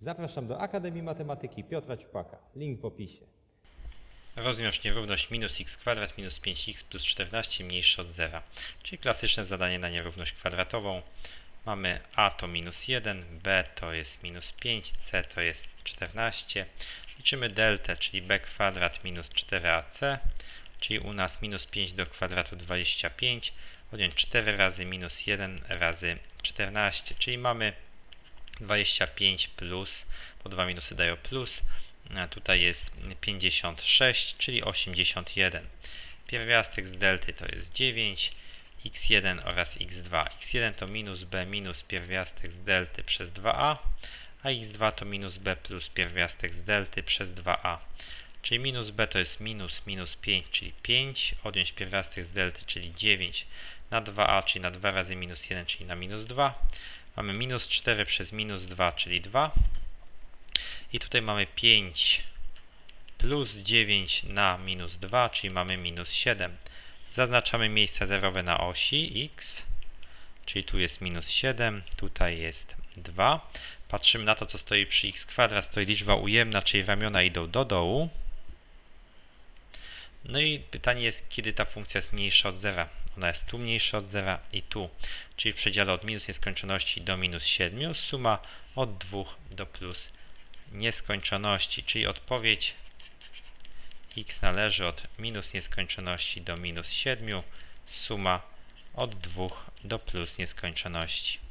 Zapraszam do Akademii Matematyki Piotra Ciupaka. Link w opisie. Rozwiąż nierówność minus x kwadrat minus 5x plus 14 mniejsze od zera. Czyli klasyczne zadanie na nierówność kwadratową. Mamy a to minus 1, b to jest minus 5, c to jest 14. Liczymy deltę, czyli b kwadrat minus 4ac, czyli u nas minus 5 do kwadratu 25, odjąć 4 razy minus 1 razy 14, czyli mamy 25 plus, bo dwa minusy dają plus, a tutaj jest 56, czyli 81. Pierwiastek z delty to jest 9, x1 oraz x2. x1 to minus b minus pierwiastek z delty przez 2a, a x2 to minus b plus pierwiastek z delty przez 2a. Czyli minus b to jest minus minus 5, czyli 5, odjąć pierwiastek z delty, czyli 9 na 2a, czyli na 2 razy minus 1, czyli na minus 2. Mamy minus 4 przez minus 2, czyli 2. I tutaj mamy 5 plus 9 na minus 2, czyli mamy minus 7. Zaznaczamy miejsca zerowe na osi x, czyli tu jest minus 7, tutaj jest 2. Patrzymy na to, co stoi przy x kwadrat, stoi liczba ujemna, czyli ramiona idą do dołu. No i pytanie jest, kiedy ta funkcja jest mniejsza od zera. Ona jest tu mniejsza od zera i tu, czyli w przedziale od minus nieskończoności do minus 7, suma od 2 do plus nieskończoności, czyli odpowiedź x należy od minus nieskończoności do minus 7, suma od 2 do plus nieskończoności.